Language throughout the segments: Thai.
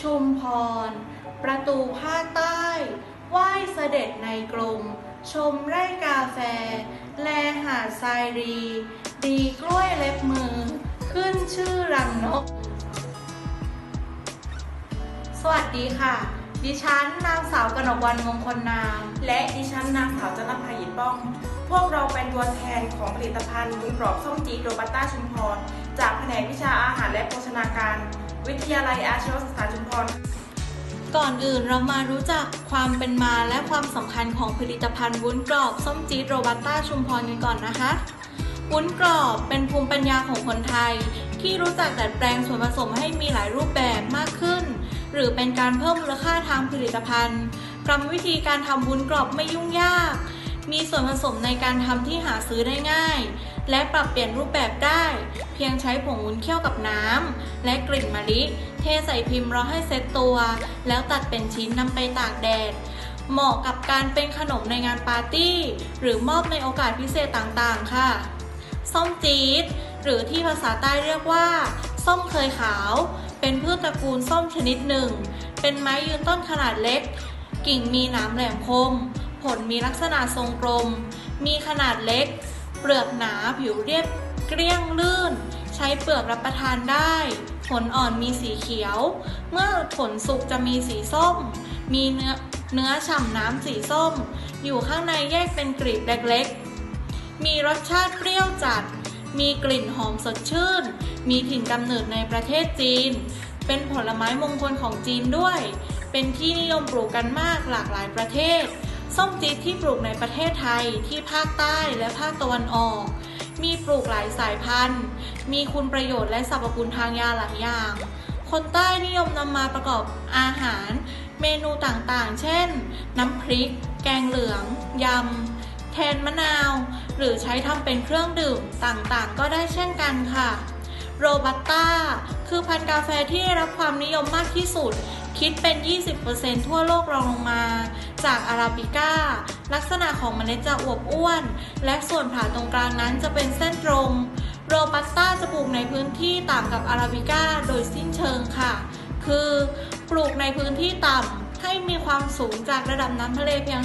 ชุมพร ประตูภาคใต้ไหว้เสด็จในกรุงชมไร่กาแฟ แลหาดทรายรี ดีกล้วยเล็บมือ ขึ้นชื่อรังนก สวัสดีค่ะ ดิฉันนางสาวกนกวันมงคลนาม และดิฉันนางสาวจันทภายิป้อง พวกเราเป็นตัวแทนของผลิตภัณฑ์วุ้นกรอบส้มจี๊ดโรบัสต้าชุมพร จากแผนกวิชาอาหารและโภชนาการ วิทยาลัยอาชีวศึกษาชุมพรก่อนอื่นเรามารู้จักความเป็นมาและความสำคัญของผลิตภัณฑ์วุ้นกรอบส้มจี๊ดโรบัสต้าชุมพรกันก่อนนะคะ วุ้นกรอบเป็นภูมิปัญญาของคนไทย ที่รู้จักดัดแปลงส่วนผสมให้มีหลายรูปแบบมากขึ้น หรือเป็นการเพิ่มมูลค่าทางผลิตภัณฑ์กรรมวิธีการทำวุ้นกรอบไม่ยุ่งยาก มีส่วนผสมในการทำที่หาซื้อได้ง่าย และปรับเปลี่ยนรูปแบบได้ เพียงใช้ผงวุ้นเคี่ยวกับน้ำและกลิ่นมะลิ เทใส่พิมพ์รอให้เซ็ตตัว แล้วตัดเป็นชิ้นนำไปตากแดด เหมาะกับการเป็นขนมในงานปาร์ตี้ หรือมอบในโอกาสพิเศษต่างๆ ค่ะ ส้มจี๊ดหรือที่ภาษาใต้เรียกว่า ส้มเคยขาว เป็นพืชตระกูลส้มชนิดหนึ่ง เป็นไม้ยืนต้นขนาดเล็ก กิ่งมีหนามแหลมคม ผลมีลักษณะทรงกลม มีขนาดเล็ก เปลือกหนาผิวเรียบเกลี้ยงลื่น ใช้เปลือกรับประทานได้ ผลอ่อนมีสีเขียว เมื่อผลสุกจะมีสีส้ม มีเนื้อเนื้อฉ่ำน้ำสีส้ม อยู่ข้างในแยกเป็นกลีบเล็กๆ มีรสชาติเปรี้ยวจัด มีกลิ่นหอมสดชื่น มีถิ่นกำเนิดในประเทศจีน เป็นผลไม้มงคลของจีนด้วย เป็นที่นิยมปลูกกันมากหลากหลายประเทศ ส้มจี๊ดที่ปลูกในประเทศไทยที่ภาคใต้และภาคตะวันออก มีปลูกหลายสายพันธุ์ มีคุณประโยชน์และสรรพคุณทางยาหลายอย่าง คนใต้นิยมนำมาประกอบอาหาร เมนูต่างๆ เช่น น้ำพริก แกงเหลือง ยำ แทนมะนาว หรือใช้ทำเป็นเครื่องดื่มต่างๆ ก็ได้เช่นกันค่ะโรบัสต้าคือพันธุ์กาแฟที่ได้รับความนิยมมากที่สุด คิดเป็น 20%ทั่วโลกรองลงมา จากอาราบิก้า ลักษณะของเมล็ดจะอวบอ้วน และส่วนผ่าตรงกลางนั้นจะเป็นเส้นตรง โรบัสต้าจะปลูกในพื้นที่ต่างกับอาราบิก้าโดยสิ้นเชิงค่ะ คือปลูกในพื้นที่ต่ำให้มีความสูงจากระดับน้ำทะเลเพียง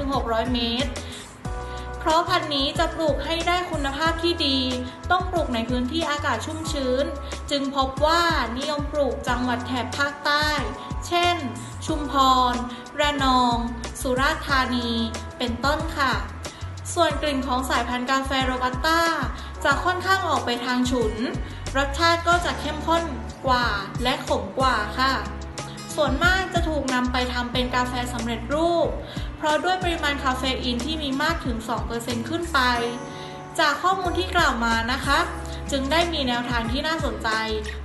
500-600 เมตรเพราะพันธุ์นี้จะปลูกให้ได้คุณภาพที่ดี ต้องปลูกในพื้นที่อากาศชุ่มชื้น จึงพบว่านิยมปลูกจังหวัดแถบภาคใต้ เช่น ชุมพร ระนอง สุราษฎร์ธานี เป็นต้นค่ะ ส่วนกลิ่นของสายพันธุ์กาแฟโรบัสต้าจะค่อนข้างออกไปทางฉุน รสชาติก็จะเข้มข้นกว่าและขมกว่าค่ะ ส่วนมากจะถูกนำไปทำเป็นกาแฟสำเร็จรูป เพราะด้วยปริมาณคาเฟอีนที่มีมากถึง 2%ขึ้นไป จากข้อมูลที่กล่าวมานะคะ จึงได้มีแนวทางที่น่าสนใจ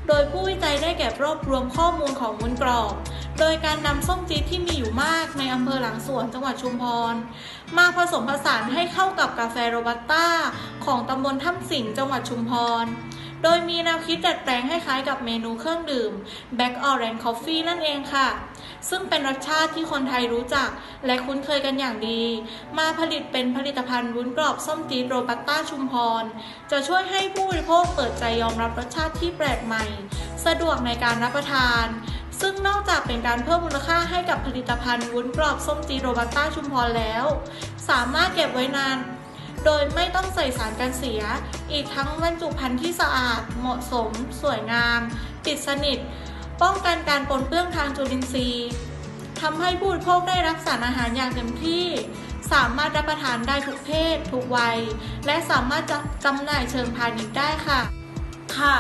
โดยผู้วิจัยได้แก็บรวบรวมข้อมูลของวุ้นกรอบ โดยการนำส้มจี๊ดที่มีอยู่มากในอำเภอหลังสวนจังหวัดชุมพร มาผสมผสานให้เข้ากับกาแฟโรบัสต้าของตำบลถ้ำสิงห์จังหวัดชุมพร โดยมีแนวคิดดัดแปลงให้คล้ายกับเมนูเครื่องดื่ม Black Orange Coffee นั่นเองค่ะ ซึ่งเป็นรสชาติที่คนไทยรู้จัก และคุ้นเคยกันอย่างดี มาผลิตเป็นผลิตภัณฑ์วุ้นกรอบส้มจีโรบัสต้าชุมพร จะช่วยให้ผู้บริโภคเปิดใจยอมรับรสชาติที่แปลกใหม่ สะดวกในการรับประทาน ซึ่งนอกจากเป็นการเพิ่มมูลค่าให้กับผลิตภัณฑ์วุ้นกรอบส้มจีโรบัสต้าชุมพรแล้ว สามารถเก็บไว้นาน โดยไม่ต้องใส่สารกันเสีย อีกทั้งบรรจุภัณฑ์ที่สะอาด เหมาะสม สวยงาม ปิดสนิท ป้องกันการปนเปื้อนทางจุลินทรีย์ทำให้ผู้บริโภคได้รับสารอาหารอย่างเต็มที่ สามารถรับประทานได้ทุกเพศ ทุกวัย และสามารถจะจำหน่ายเชิงพาณิชย์ได้ค่ะ ค่ะ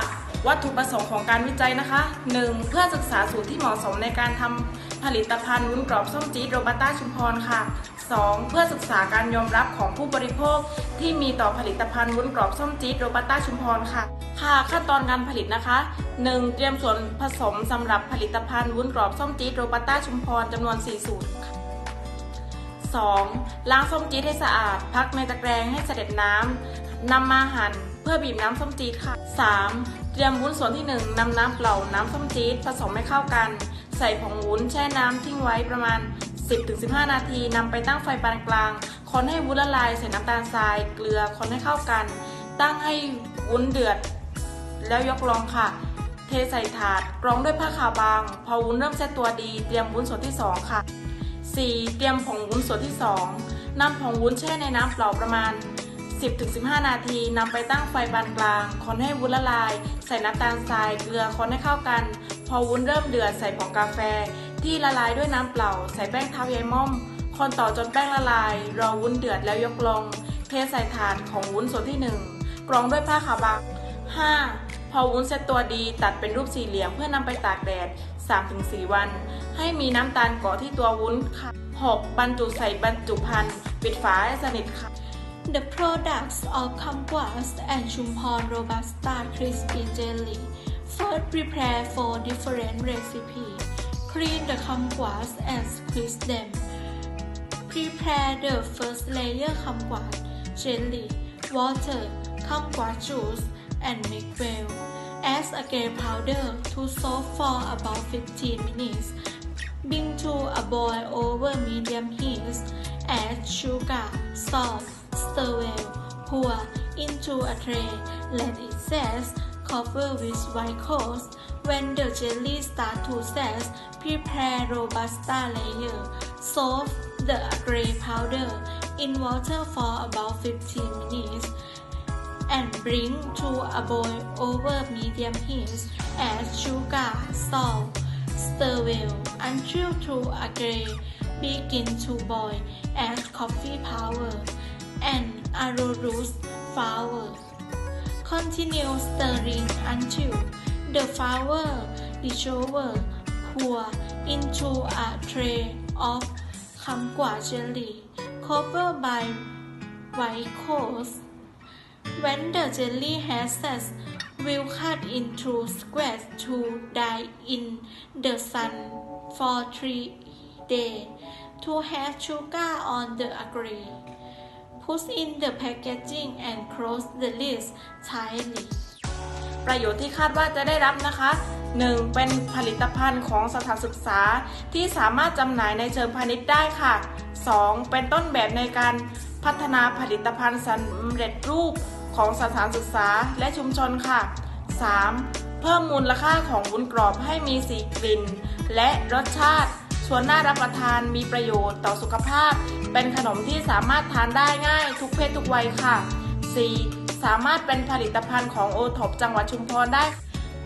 วัตถุประสงค์ของการวิจัยนะคะ 1. เพื่อศึกษาสูตรที่เหมาะสมในการทำ ผลิตภัณฑ์วุ้นกรอบส้มจี๊ดโรบัสต้าชุมพรค่ะ 2. เพื่อศึกษาการยอมรับของผู้บริโภค ที่มีต่อผลิตภัณฑ์วุ้นกรอบส้มจี๊ดโรบัสต้าชุมพรค่ะ ค่ะ ขั้นตอนการผลิตนะคะ 1. เตรียมส่วนผสมสำหรับผลิตภัณฑ์วุ้นกรอบส้มจี๊ดโรบัสต้าชุมพรจำนวน 4 สูตร 2. ล้างส้มจี๊ดให้สะอาด พักในตะแกรงให้เสด็จน้ำนำมาหั่นเพื่อบีบน้ำส้มจี๊ดค่ะ 3. เตรียมวุ้นส่วนที่ 1นำน้ำเปล่าน้ำส้มจี๊ดผสมให้เข้ากัน ใส่ผงวุ้นแช่น้ำทิ้งไว้ประมาณ 10-15 นาทีนำไปตั้งไฟปานกลาง คนให้วุ้นละลายใส่น้ำตาลทราย เกลือคนให้เข้ากัน ตั้งให้วุ้นเดือด แล้วยกลงค่ะ เทใส่ถาดกรองด้วยผ้าขาวบาง พอวุ้นเริ่มเซตตัวดี เตรียมวุ้นส่วนที่ 2 ค่ะ 4. เตรียมผงวุ้นส่วนที่ 2นำผงวุ้นแช่ในน้ำเปล่าประมาณ 10-15 นาทีนำไปตั้งไฟปานกลาง คนให้วุ้นละลาย ใส่น้ำตาลทราย เกลือคนให้เข้ากัน พอวุ้นเริ่มเดือดใส่ผงกาแฟ ที่ละลายด้วยน้ำเปล่า ใส่แป้งเท้าใยม่อม คนต่อจนแป้งละลาย รอวุ้นเดือดแล้วยกลง เทใส่ถาดของวุ้นส่วนที่ 1 กรองด้วยผ้าขาวบาง 5. พอวุ้นเซตตัวดีตัดเป็นรูปสี่เหลี่ยมเพื่อนำไปตากแดด 3-4 วัน ให้มีน้ำตาลเกาะที่ตัววุ้นค่ะ 6. บรรจุใส่บรรจุภัณฑ์ปิดฝาให้สนิทค่ะ The products of Kumquat and Chumpon Robusta Crispy Jelly First prepare for different recipe Clean the kumquats and squeeze them Prepare the first layer kumquat jelly water kumquat juice and mix well Add agave powder to soak for about 15 minutes Bring to a boil over medium heat. Add sugar, salt, stir well. Pour into a tray. Let it set. Cover with white cloth. When the jelly start to set, prepare robusta layer. Soak the gray powder in water for about 15 minutes and bring to a boil over medium heat. Add sugar, salt, stir well until to a gray begin to boil. Add coffee powder and arrowroot flour. Continue stirring until the flour dissolves. Pour into a tray of kumquat jelly covered by white cloth. When the jelly has set, we'll cut into squares to dry in the sun for three days to have sugar on the agri. Put in the packaging and close the lid tightly. ประโยชน์ที่คาดว่าจะได้รับนะคะ 1. เป็นผลิตภัณฑ์ของสถานศึกษาที่สามารถจำหน่ายในเชิงพาณิชย์ได้ค่ะ 2. เป็นต้นแบบในการพัฒนาผลิตภัณฑ์สำเร็จรูปของสถานศึกษาและชุมชนค่ะ 3. เพิ่มมูลค่าของวุ้นกรอบให้มีสีกลิ่น และรสชาติ ส่วนน่ารับประทานมีประโยชน์ต่อสุขภาพ เป็นขนมที่สามารถทานได้ง่ายทุกเพศทุกวัยค่ะ 4. สามารถเป็นผลิตภัณฑ์ของโอท็อปจังหวัดชุมพรได้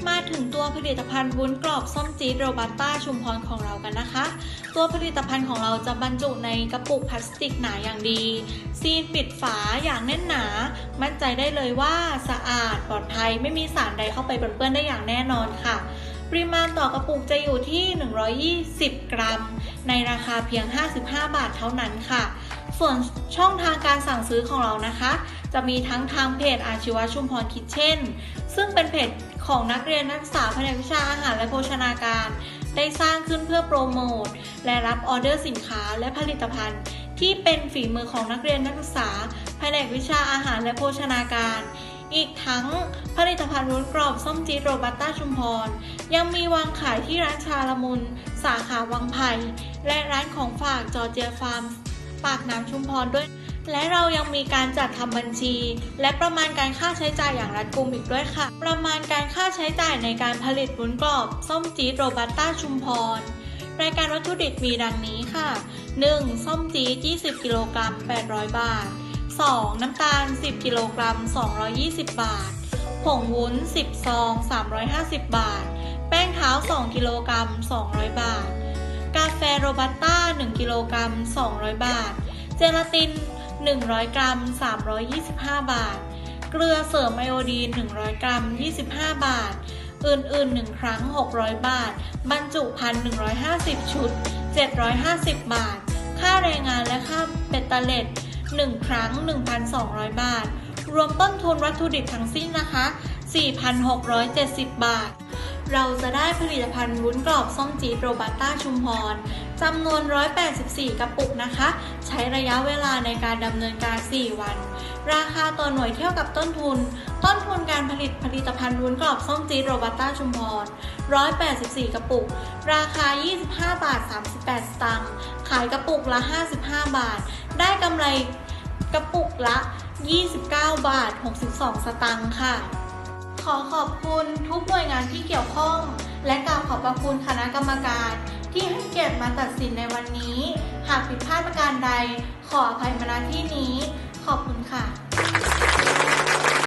มาถึงตัวผลิตภัณฑ์วุ้นกรอบส้มจี๊ดโรบัสต้าชุมพรของเรากันนะคะ ตัวผลิตภัณฑ์ของเราจะบรรจุในกระปุกพลาสติกหนาอย่างดี ซีนปิดฝาอย่างแน่นหนา มั่นใจได้เลยว่าสะอาดปลอดภัยไม่มีสารใดเข้าไปปนเปื้อนได้อย่างแน่นอนค่ะ ปริมาณต่อกระปุกจะอยู่ที่ 120 กรัม ในราคาเพียง 55 บาทเท่านั้นค่ะ ส่วนช่องทางการสั่งซื้อของเรานะคะ จะมีทั้งทางเพจอาชีวะชุมพรคิทเช่น ซึ่งเป็นเพจของนักเรียนนักศึกษาแผนกวิชาอาหารและโภชนาการ ได้สร้างขึ้นเพื่อโปรโมท และรับออเดอร์สินค้าและผลิตภัณฑ์ ที่เป็นฝีมือของนักเรียนนักศึกษาแผนกวิชาอาหารและโภชนาการ อีกทั้งผลิตภัณฑ์วุ้นกรอบส้มจีโรบัสต้าชุมพร ยังมีวางขายที่ร้านชาละมุน สาขาวังไผ่และร้านของฝากจอเจียฟาร์ม ปากน้ำชุมพรด้วย และเรายังมีการจัดทำบัญชี และประมาณการค่าใช้จ่ายอย่างรัดกุมอีกด้วยค่ะ ประมาณการค่าใช้จ่ายในการผลิตวุ้นกรอบส้มจีโรบัสต้าชุมพรรายการวัตถุดิบมีดังนี้ค่ะ 1. ส้มจี๊ด20 กิโลกรัม 800 บาท 2. น้ำตาล 10 กิโลกรัม 220 บาท ผงวุ้น 10 ซอง 350 บาท แป้งเท้า 2 กิโลกรัม 200 บาท กาแฟโรบัสต้า 1 กิโลกรัม 200 บาท เจลาติน 100 กรัม 325 บาท เกลือเสริมไอโอดีน 100 กรัม 25 บาท อื่นๆ 1 ครั้ง 600 บาท บรรจุภัณฑ์150 ชุด 750 บาท ค่าแรงงานและค่าเบตเตอร์เล็ต 1 ครั้ง 1,200 บาท รวมต้นทุนวัตถุดิบทั้งสิ้นนะคะ 4,670 บาท เราจะได้ผลิตภัณฑ์วุ้นกรอบส้มจีโรบัสต้าชุมพรจำนวน 184 กระปุกนะคะ ใช้ระยะเวลาในการดำเนินการ 4 วัน ราคาต่อหน่วยเท่ากับต้นทุน ต้นทุนการผลิตผลิตภัณฑ์วุ้นกรอบส้มจีโรบัสต้าชุมพร 184 กระปุก ราคา 25 บาท 38 สตางค์ ขายกระปุกละ 55 บาท ได้กำไรกระปุกละ 29 บาท 62 สตางค์ค่ะ ขอขอบคุณทุกหน่วยงานที่เกี่ยวข้อง และกราบขอบพระคุณคณะกรรมการ ที่ให้เกียรติมาตัดสินในวันนี้ หากผิดพลาดประการใด ขออภัยมาณที่นี้ ขอบคุณค่ะ